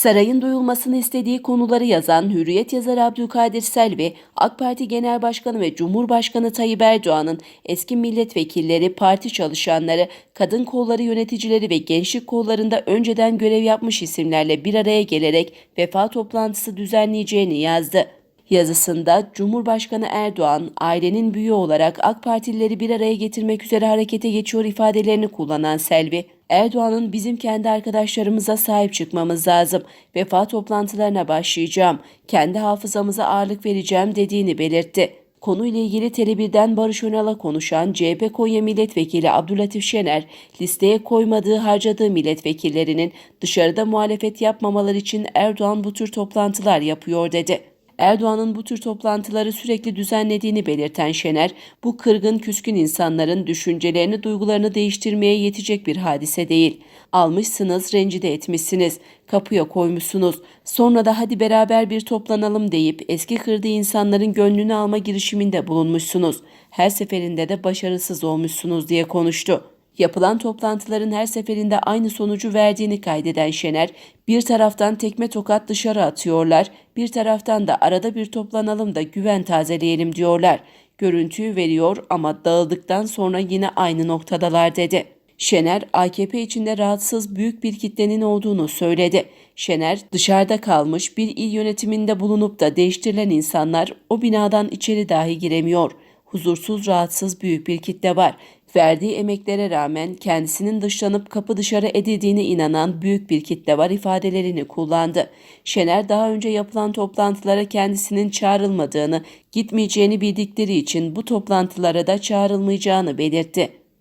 Sarayın duyulmasını istediği konuları yazan Hürriyet yazarı Abdülkadir Selvi, AK Parti Genel Başkanı ve Cumhurbaşkanı Tayyip Erdoğan'ın eski milletvekilleri, parti çalışanları, kadın kolları yöneticileri ve gençlik kollarında önceden görev yapmış isimlerle bir araya gelerek vefa toplantısı düzenleyeceğini yazdı. Yazısında Cumhurbaşkanı Erdoğan ailenin büyüğü olarak AK Partilileri bir araya getirmek üzere harekete geçiyor ifadelerini kullanan Selvi, Erdoğan'ın bizim kendi arkadaşlarımıza sahip çıkmamız lazım. Vefa toplantılarına başlayacağım. Kendi hafızamıza ağırlık vereceğim dediğini belirtti. Konuyla ilgili Tele1'den Barış Önal'a konuşan CHP Konya Milletvekili Abdülatif Şener, listeye koymadığı harcadığı milletvekillerinin dışarıda muhalefet yapmamaları için Erdoğan bu tür toplantılar yapıyor dedi. Erdoğan'ın bu tür toplantıları sürekli düzenlediğini belirten Şener, bu kırgın küskün insanların düşüncelerini, duygularını değiştirmeye yetecek bir hadise değil. Almışsınız, rencide etmişsiniz, kapıya koymuşsunuz. Sonra da hadi beraber bir toplanalım deyip eski kırdığı insanların gönlünü alma girişiminde bulunmuşsunuz. Her seferinde de başarısız olmuşsunuz diye konuştu. Yapılan toplantıların her seferinde aynı sonucu verdiğini kaydeden Şener, bir taraftan tekme tokat dışarı atıyorlar, bir taraftan da arada bir toplanalım da güven tazeleyelim diyorlar. Görüntüyü veriyor ama dağıldıktan sonra yine aynı noktadalar dedi. Şener, AKP içinde rahatsız büyük bir kitlenin olduğunu söyledi. Şener, dışarıda kalmış bir il yönetiminde bulunup da değiştirilen insanlar o binadan içeri dahi giremiyor. Huzursuz, rahatsız büyük bir kitle var. Verdiği emeklere rağmen kendisinin dışlanıp kapı dışarı edildiğine inanan büyük bir kitle var ifadelerini kullandı. Şener daha önce yapılan toplantılara kendisinin çağrılmadığını, gitmeyeceğini bildikleri için bu toplantılara da çağrılmayacağını belirtti.